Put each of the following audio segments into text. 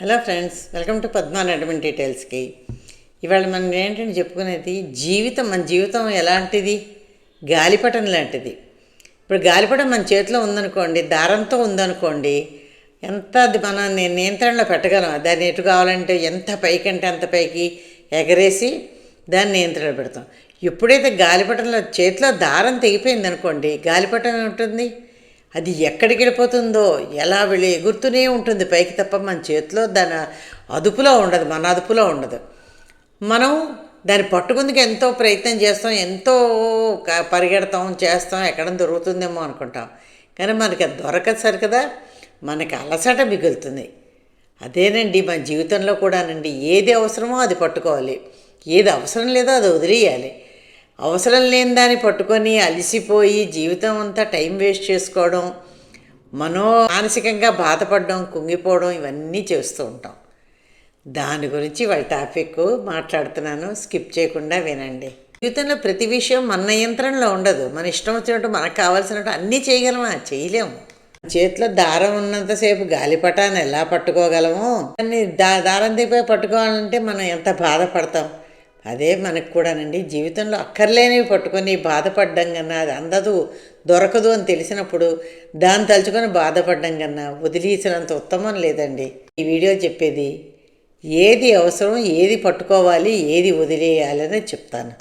Hello friends welcome to Padma admin డీటెయిల్స్కి. ఇవాళ మనం ఏంటంటే చెప్పుకునేది జీవితం మన జీవితం ఎలాంటిది? గాలిపటం లాంటిది. ఇప్పుడు గాలిపటం మన చేతిలో ఉందనుకోండి దారంతో ఉందనుకోండి ఎంత అది మనం నియంత్రణలో పెట్టగలం. దాన్ని ఎటు కావాలంటే ఎంత పైకి అంటే అంత పైకి ఎగరేసి దాన్ని నియంత్రణ పెడతాం. ఎప్పుడైతే గాలిపటంలో చేతిలో దారం తెగిపోయింది అనుకోండి గాలిపటం ఉంటుంది అది ఎక్కడికి వెళ్ళిపోతుందో ఎలా వెళ్ళి ఎగురుతూనే ఉంటుంది. పైకి తప్ప మన చేతిలో దాని అదుపులో ఉండదు మన అదుపులో ఉండదు. మనం దాన్ని పట్టుకుందుకు ఎంతో ప్రయత్నం చేస్తాం ఎంతో పరిగెడతాం చేస్తాం ఎక్కడ దొరుకుతుందేమో అనుకుంటాం. కానీ మనకి అది దొరకదు సరి కదా మనకి అలసట మిగులుతుంది. అదేనండి మన జీవితంలో కూడానండి ఏది అవసరమో అది పట్టుకోవాలి. ఏది అవసరం లేదో అది వదిలేయాలి. అవసరం లేని దాన్ని పట్టుకొని అలసిపోయి జీవితం అంతా టైం వేస్ట్ చేసుకోవడం మనో మానసికంగా బాధపడడం కుంగిపోవడం ఇవన్నీ చేస్తూ ఉంటాం. దాని గురించి వాళ్ళ టాపిక్ మాట్లాడుతున్నాను. స్కిప్ చేయకుండా వినండి. జీవితంలో ప్రతి విషయం మన నియంత్రణలో ఉండదు. మన ఇష్టం వచ్చినట్టు మనకు కావాల్సినట్టు అన్నీ చేయగలమా? చేయలేము. చేతిలో దారం ఉన్నంతసేపు గాలిపటాన్ని ఎలా పట్టుకోగలము దాన్ని దా దారం దిపై పట్టుకోవాలంటే మనం ఎంత బాధపడతాం? అదే మనకు కూడానండి. జీవితంలో అక్కర్లేనివి పట్టుకొని బాధపడ్డం కన్నా అది అందదు దొరకదు అని తెలిసినప్పుడు దాన్ని తలుచుకొని బాధపడ్డం కన్నా వదిలేసినంత ఉత్తమం లేదండి. ఈ వీడియో చెప్పేది ఏది అవసరం ఏది పట్టుకోవాలి ఏది వదిలేయాలి అని చెప్తాను.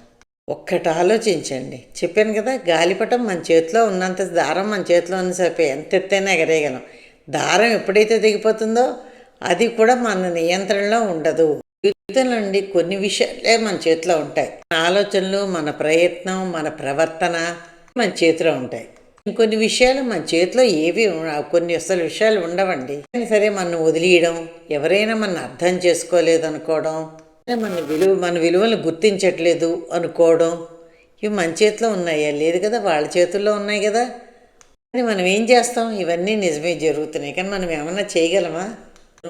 ఒక్కటి ఆలోచించండి. చెప్పాను కదా గాలిపటం మన చేతిలో ఉన్నంత దారం మన చేతిలో ఉన్నసేపు ఎంత ఎత్తైనా ఎగరేయగలం. దారం ఎప్పుడైతే దిగిపోతుందో అది కూడా మన నియంత్రణలో ఉండదు. జీవితంలో నుండి కొన్ని విషయాలే మన చేతిలో ఉంటాయి. మన ఆలోచనలు మన ప్రయత్నం మన ప్రవర్తన మన చేతిలో ఉంటాయి. ఇంకొన్ని విషయాలు మన చేతిలో ఏవి కొన్ని అసలు విషయాలు ఉండవండి. కానీ సరే మనం వదిలేయడం ఎవరైనా మన అర్థం చేసుకోలేదు అనుకోవడం మన విలువ మన విలువలు గుర్తించట్లేదు అనుకోవడం ఇవి మన చేతిలో ఉన్నాయా? లేదు కదా వాళ్ళ చేతుల్లో ఉన్నాయి కదా. కానీ మనం ఏం చేస్తాం? ఇవన్నీ నిజమే జరుగుతున్నాయి. కానీ మనం ఏమన్నా చేయగలమా?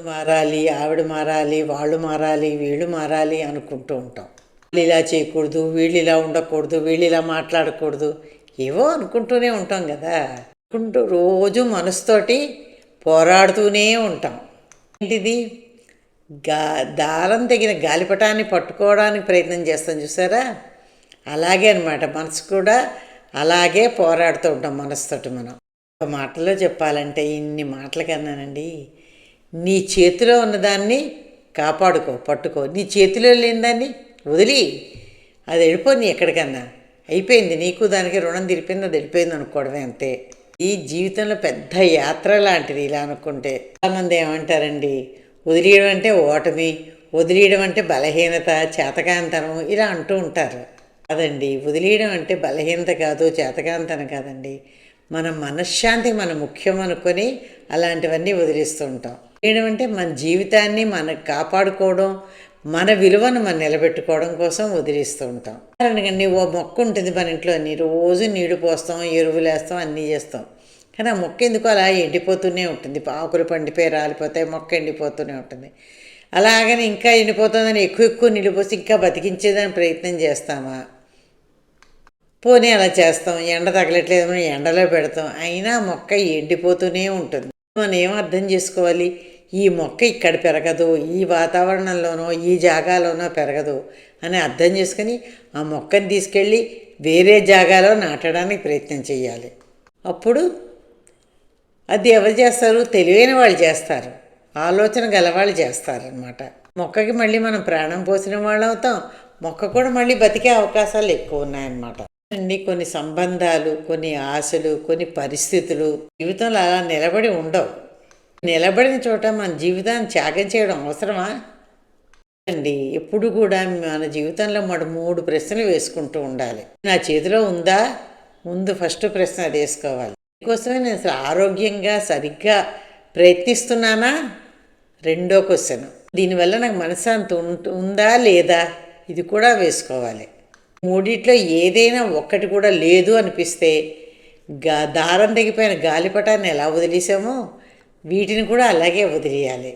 మారాలి ఆవిడ మారాలి వాళ్ళు మారాలి వీళ్ళు మారాలి అనుకుంటూ ఉంటాం. వీళ్ళు ఇలా చేయకూడదు వీళ్ళు ఇలా ఉండకూడదు వీళ్ళు ఇలా మాట్లాడకూడదు ఏవో అనుకుంటూనే ఉంటాం కదా. అనుకుంటూ రోజు మనసుతోటి పోరాడుతూనే ఉంటాం. ఏంటిది? గా దారం తగిన గాలిపటాన్ని పట్టుకోవడానికి ప్రయత్నం చేస్తాం చూసారా? అలాగే అనమాట మనసు కూడా అలాగే పోరాడుతూ ఉంటాం మనసుతోటి మనం. ఒక మాటలో చెప్పాలంటే ఇన్ని మాటలు కన్నానండి. నీ చేతిలో ఉన్నదాన్ని కాపాడుకో పట్టుకో. నీ చేతిలో లేని దాన్ని వదిలి అది వెళ్ళిపోయింది ఎక్కడికన్నా. అయిపోయింది నీకు దానికి రుణం తీరిపోయింది అది వెళ్ళిపోయింది అనుకోవడమే అంతే. ఈ జీవితంలో పెద్ద యాత్ర లాంటిది ఇలా అనుకుంటే. చాలామంది ఏమంటారండి వదిలేయడం అంటే ఓటమి వదిలేయడం అంటే బలహీనత చేతకాంతనం ఇలా అంటూ ఉంటారు. అదండి వదిలేయడం అంటే బలహీనత కాదు చేతకాంతనం కాదండి. మన మనశ్శాంతి మన ముఖ్యం అనుకొని అలాంటివన్నీ వదిలేస్తూ ఉంటాం. చేయడం అంటే మన జీవితాన్ని మనం కాపాడుకోవడం మన విలువను మనం నిలబెట్టుకోవడం కోసం వదిలిస్తూ ఉంటాం. ఎందుకండి ఓ మొక్క ఉంటుంది మన ఇంట్లో అన్ని రోజు నీళ్ళు పోస్తాం ఎరువులు వేస్తాం అన్నీ చేస్తాం. కానీ ఆ మొక్క ఎందుకో అలా ఎండిపోతూనే ఉంటుంది. ఆకులు పండిపోయి రాలిపోతాయి మొక్క ఎండిపోతూనే ఉంటుంది. అలాగని ఇంకా ఎండిపోతుందని ఎక్కువ ఎక్కువ నీళ్ళు పోసి ఇంకా బతికించేదని ప్రయత్నం చేస్తామా? పోనీ అలా చేస్తాం. ఎండ తగలట్లేదు మనం ఎండలో పెడతాం. అయినా మొక్క ఎండిపోతూనే ఉంటుంది. మనం ఏం అర్థం చేసుకోవాలి? ఈ మొక్క ఇక్కడ పెరగదు ఈ వాతావరణంలోనో ఈ జాగాలోనో పెరగదు అని అర్థం చేసుకొని ఆ మొక్కని తీసుకెళ్ళి వేరే జాగాలో నాటడానికి ప్రయత్నం చేయాలి అప్పుడు అది ఎవరు చేస్తారు? తెలివైన వాళ్ళు చేస్తారు. ఆలోచన గలవాళ్ళు చేస్తారనమాట మొక్కకి మళ్ళీ మనం ప్రాణం పోసిన వాళ్ళు అవుతాం. మొక్క కూడా మళ్ళీ బతికే అవకాశాలు ఎక్కువ ఉన్నాయన్నమాట. అండి కొన్ని సంబంధాలు కొన్ని ఆశలు కొన్ని పరిస్థితులు జీవితంలో అలా నిలబడి ఉండవు. నిలబడిన చోట మన జీవితాన్ని త్యాగం చేయడం అవసరమా? అండి ఎప్పుడు కూడా మన జీవితంలో మన మూడు ప్రశ్నలు వేసుకుంటూ ఉండాలి. నా చేతిలో ఉందా? ముందు ఫస్ట్ ప్రశ్న అది వేసుకోవాలి. దీనికోసమే నేను అసలు ఆరోగ్యంగా సరిగ్గా ప్రయత్నిస్తున్నానా? రెండో క్వశ్చన్. దీనివల్ల నాకు మనశ్శాంతి ఉంట- ఉందా లేదా? ఇది కూడా వేసుకోవాలి. మూడిట్లో ఏదైనా ఒక్కటి కూడా లేదు అనిపిస్తే గా దారం తెగిపోయిన గాలిపటాన్ని ఎలా వదిలేసామో వీటిని కూడా అలాగే వదిలేయాలి.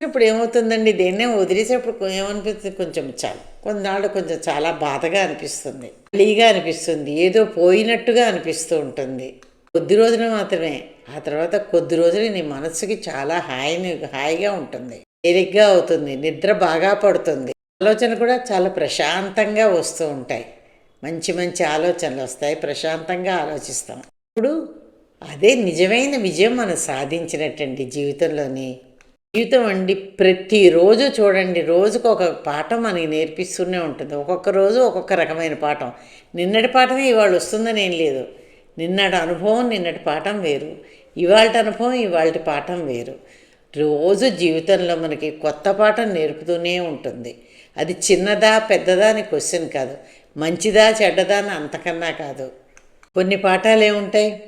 ఇప్పుడు ఏమవుతుందండి? దేన్నే వదిలేసేప్పుడు ఏమనిపిస్తుంది? కొంచెం చాలా కొన్నాళ్ళు కొంచెం చాలా బాధగా అనిపిస్తుంది. ఖాళీగా అనిపిస్తుంది. ఏదో పోయినట్టుగా అనిపిస్తూ ఉంటుంది. కొద్ది రోజులు మాత్రమే. ఆ తర్వాత కొద్ది రోజులు నీ మనసుకి చాలా హాయిని హాయిగా ఉంటుంది. తేలిగ్గా అవుతుంది. నిద్ర బాగా పడుతుంది. ఆలోచన కూడా చాలా ప్రశాంతంగా వస్తూ ఉంటాయి. మంచి మంచి ఆలోచనలు వస్తాయి. ప్రశాంతంగా ఆలోచిస్తాం. ఇప్పుడు అదే నిజమైన విజయం మనం సాధించినట్టండి జీవితంలోని జీవితం అండి. ప్రతిరోజు చూడండి రోజుకు ఒక పాఠం మనకి నేర్పిస్తూనే ఉంటుంది. ఒక్కొక్క రోజు ఒక్కొక్క రకమైన పాఠం. నిన్నటి పాఠమే ఇవాళ వస్తుందని ఏం లేదు. నిన్నటి అనుభవం నిన్నటి పాఠం వేరు. ఇవాళ అనుభవం ఇవాళ పాఠం వేరు. రోజు జీవితంలో మనకి కొత్త పాఠం నేర్పుతూనే ఉంటుంది. అది చిన్నదా పెద్దదా అని క్వశ్చన్ కాదు. మంచిదా చెడ్డదా అని అంతకన్నా కాదు. కొన్ని పాఠాలు ఏముంటాయి?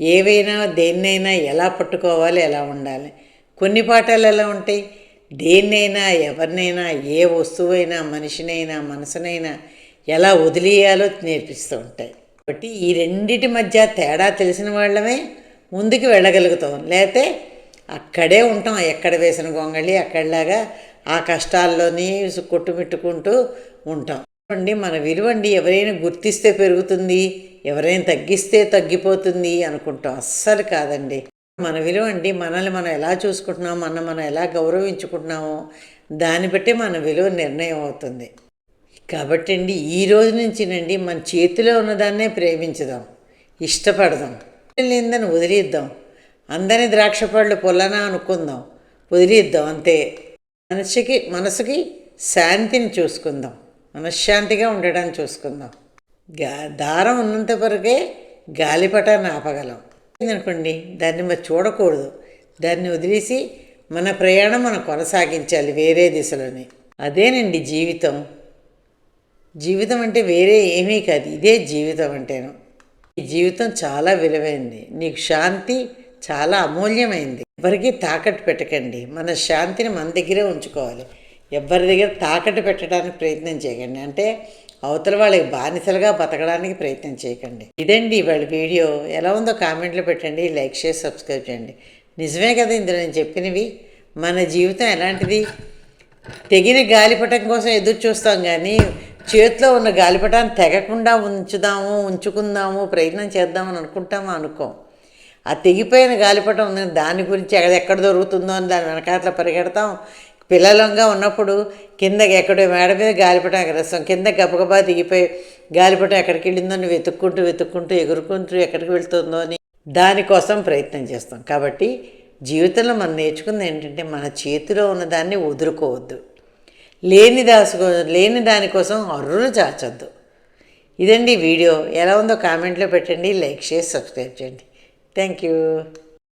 ఏవైనా దేన్నైనా ఎలా పట్టుకోవాలి ఎలా ఉండాలి? కొన్ని పాఠాలు ఎలా ఉంటాయి? దేన్నైనా ఎవరినైనా ఏ వస్తువైనా మనిషినైనా మనసునైనా ఎలా వదిలేయాలో నేర్పిస్తూ ఉంటాయి. కాబట్టి ఈ రెండిటి మధ్య తేడా తెలిసిన వాళ్ళమే ముందుకు వెళ్ళగలుగుతాం. లేకపోతే అక్కడే ఉంటాం. ఎక్కడ వేసిన గొంగళి అక్కడలాగా ఆ కష్టాల్లోని కొట్టుమిట్టుకుంటూ ఉంటాం. అండి మన విలువండి ఎవరైనా గుర్తిస్తే పెరుగుతుంది ఎవరైనా తగ్గిస్తే తగ్గిపోతుంది అనుకుంటాం. అస్సలు కాదండి. మన విలువ అండి మనల్ని మనం ఎలా చూసుకుంటున్నామో మన మనం ఎలా గౌరవించుకుంటున్నామో దాన్ని బట్టి మన విలువ నిర్ణయం అవుతుంది. కాబట్టి అండి ఈ రోజు నుంచినండి మన చేతిలో ఉన్నదాన్నే ప్రేమించుదాం. ఇష్టపడదాం. లేదని వదిలేద్దాం. అందని ద్రాక్ష పళ్ళు పొల్లనా అనుకుందాం. వదిలేద్దాం అంతే. మనిషికి మనసుకి శాంతిని చూసుకుందాం. మనశ్శాంతిగా ఉండడానికి చూసుకుందాం. గా దారం ఉన్నంత వరకే గాలిపటాన్ని ఆపగలం అనుకోండి దాన్ని మరి చూడకూడదు. దాన్ని వదిలేసి మన ప్రయాణం మనం కొనసాగించాలి వేరే దిశలోని. అదేనండి జీవితం. జీవితం అంటే వేరే ఏమీ కాదు. ఇదే జీవితం అంటేను. ఈ జీవితం చాలా విలువైంది. నీకు శాంతి చాలా అమూల్యమైంది. ఎవరికి తాకట్టు పెట్టకండి. మన శాంతిని మన దగ్గరే ఉంచుకోవాలి. ఎవరి దగ్గర తాకట్టు పెట్టడానికి ప్రయత్నం చేయకండి. అంటే అవతల వాళ్ళకి బానిసలుగా బతకడానికి ప్రయత్నం చేయకండి. ఇదండి ఇవాళ వీడియో. ఎలా ఉందో కామెంట్లో పెట్టండి. లైక్ చేసి సబ్స్క్రైబ్ చేయండి. నిజమే కదా ఇందులో నేను చెప్పినవి? మన జీవితం ఎలాంటిది? తెగిన గాలిపటం కోసం ఎదురు చూస్తాం కానీ చేతిలో ఉన్న గాలిపటాన్ని తెగకుండా ఉంచుదాము ఉంచుకుందాము ప్రయత్నం చేద్దామని అనుకుంటాము అనుకోం. ఆ తెగిపోయిన గాలిపటం ఉంది దాని గురించి ఎక్కడ ఎక్కడ దొరుకుతుందో అని దాని వెనకాతల పరిగెడతాం. పిల్లలంగా ఉన్నప్పుడు కింద ఎక్కడో మేడ మీద గాలిపటం ఎగరేస్తాం. కింద గబగబా దిగిపోయి గాలిపటం ఎక్కడికి వెళ్ళిందో అని వెతుక్కుంటూ వెతుక్కుంటూ ఎగురుకుంటూ ఎక్కడికి వెళ్తుందో అని దానికోసం ప్రయత్నం చేస్తాం. కాబట్టి జీవితంలో మనం నేర్చుకుంది ఏంటంటే మన చేతిలో ఉన్నదాన్ని వదులుకోవద్దు. లేని దాసుకో లేని దానికోసం అర్రులు చాచొద్దు. ఇదండి వీడియో. ఎలా ఉందో కామెంట్లో పెట్టండి లైక్ చేసి సబ్స్క్రైబ్ చేయండి. thank you.